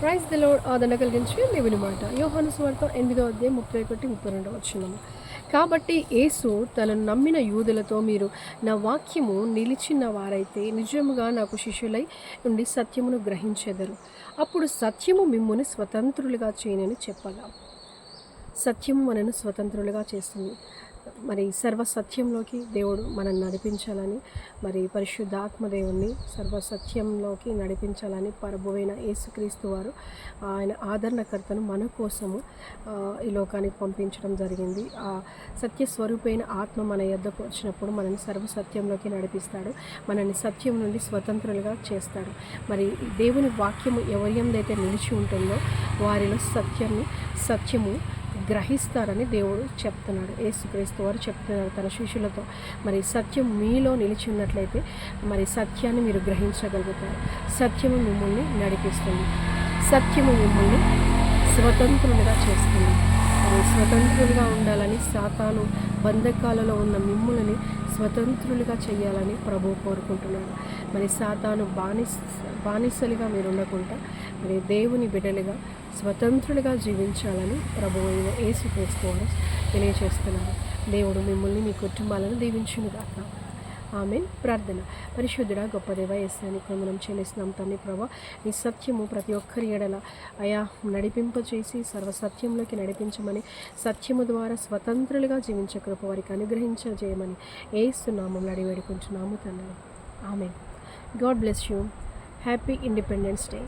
Praise the load ఆదరణ కలిగించి లేవనమాట యోహాను స్వార్థ ఎనిమిదో అధ్యాయం ముప్పై ఒకటి ముప్పై రెండు వచ్చినాము కాబట్టి యేసు తనను నమ్మిన యూదులతో మీరు నా వాక్యము నిలిచిన వారైతే నిజముగా నాకు శిష్యులై ఉండి సత్యమును గ్రహించెదరు. అప్పుడు సత్యము మిమ్ముని స్వతంత్రులుగా చేయనని చెప్పగా. సత్యము మనను స్వతంత్రులుగా చేస్తుంది. మరి సర్వసత్యంలోకి దేవుడు మనం నడిపించాలని మరి పరిశుద్ధాత్మ దేవుణ్ణి సర్వ సత్యంలోకి నడిపించాలని పరభువైన యేసుక్రీస్తు వారు ఆయన ఆదరణకర్తను మన కోసము ఈ లోకానికి పంపించడం జరిగింది. ఆ సత్య స్వరూపైన ఆత్మ మన యొద్దకు వచ్చినప్పుడు మనల్ని సర్వ సత్యంలోకి నడిపిస్తాడు. మనల్ని సత్యం నుండి స్వతంత్రులుగా చేస్తాడు. మరి దేవుని వాక్యము ఎవరి ఎందైతే నిలిచి ఉంటుందో వారిలో సత్యము సత్యము గ్రహిస్తారని దేవుడు చెప్తున్నాడు. యేసుక్రీస్తు వారు చెప్తున్నారు తన శిష్యులతో. మరి సత్యం మీలో నిలిచి ఉన్నట్లయితే మరి సత్యాన్ని మీరు గ్రహించగలుగుతారు. సత్యము మిమ్మల్ని నడిపిస్తుంది. సత్యము మిమ్మల్ని స్వతంత్రులుగా చేస్తుంది. మరి స్వతంత్రులుగా ఉండాలని సాతాను బంధకాలలో ఉన్న మిమ్ములని స్వతంత్రులుగా చేయాలని ప్రభు కోరుకుంటున్నాడు. మరి సాతాను బానిస బానిసలుగా మీరు ఉండకుండా మరి దేవుని బిడ్డలుగా స్వతంత్రులుగా జీవించాలని ప్రభు అయిన యేసుక్రీస్తు వారు తెలియజేస్తున్నారు దేవుడు మిమ్మల్ని మీ కుటుంబాలను దీవించునుగాక. ఆమె ప్రార్థన. పరిశుద్ధుడ గొప్ప దేవ ఎస్సాని కొందరం చెల్లిస్తున్నాం తండ్రి ప్రభా. నీ సత్యము ప్రతి ఒక్కరి ఎడల అయా నడిపింపచేసి సర్వ సత్యంలోకి నడిపించమని సత్యము ద్వారా స్వతంత్రులుగా జీవించే కృప వారికి అనుగ్రహించజేయమని ఏస్తున్నాము నడి వేడుకుంటున్నాము తండ్రి. ఆమె God bless you. Happy independence day.